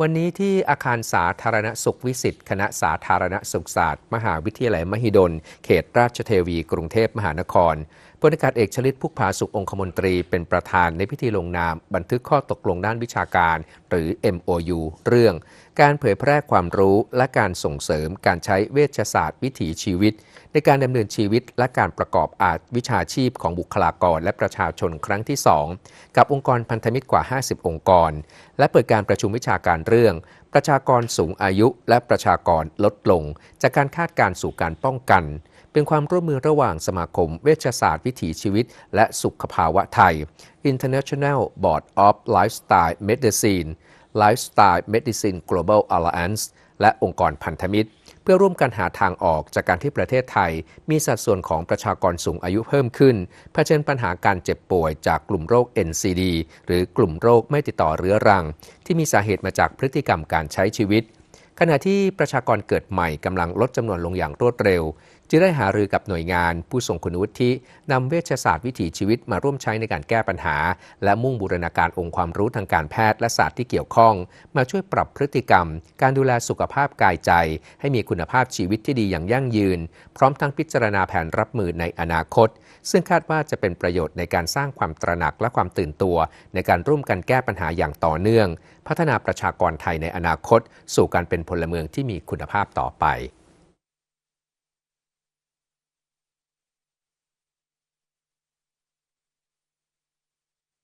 วันนี้ที่อาคารสาธารณสุขวิสิตคณะสาธารณสุขศาสตร์ มหาวิทยาลัยมหิดล เขตราชเทวี กรุงเทพมหานครพลอากาศเอกชลิตพุกผาสุของคมนตรีเป็นประธานในพิธีลงนาม บันทึกข้อตกลงด้านวิชาการ หรือ MOU เรื่อง การเผยแพร่ความรู้และการส่งเสริมการใช้เวชศาสตร์วิถีชีวิต ในการดำเนินชีวิตและการประกอบอาวิชาชีพของบุคลากรและประชาชนครั้งที่ 2 กับองค์กรพันธมิตรกว่า 50 องค์กร และเปิดการประชุมวิชาการเรื่อง ประชากรสูงอายุและประชากรลดลง จากการคาดการสู่การป้องกัน เป็นความร่วมมือระหว่างสมาคมเวชศาสตร์วิถีชีวิต และสุขภาวะไทย International Board of Lifestyle Medicine Lifestyle Medicine Global Alliance และองค์กรพันธมิตร เพื่อร่วมกันหาทางออกจากการที่ประเทศไทย มีสัดส่วนของประชากรสูงอายุเพิ่มขึ้นเผชิญปัญหาการเจ็บป่วยจากกลุ่มโรค NCD หรือกลุ่มโรคไม่ติดต่อเรื้อรัง ที่มีสาเหตุมาจากพฤติกรรมการใช้ชีวิต ขณะที่ประชากรเกิดใหม่กำลังลดจำนวนลงอย่างรวดเร็ว จึงได้หารือกับหน่วยงาน ผู้ทรงคุณวุฒินำเวชศาสตร์วิถีชีวิตมาร่วมใช้ในการแก้ปัญหา และมุ่งบูรณาการองค์ความรู้ทางการแพทย์และศาสตร์ที่เกี่ยวข้อง มาช่วยปรับพฤติกรรม การดูแลสุขภาพกายใจ ให้มีคุณภาพชีวิตที่ดีอย่างยั่งยืน พร้อมทั้งพิจารณาแผนรับมือในอนาคต ซึ่งคาดว่าจะเป็นประโยชน์ในการสร้างความตระหนักและความตื่นตัว ในการร่วมกันแก้ปัญหาอย่างต่อเนื่องพัฒนาประชากรไทยในอนาคต สู่การเป็นพลเมืองที่มีคุณภาพต่อไป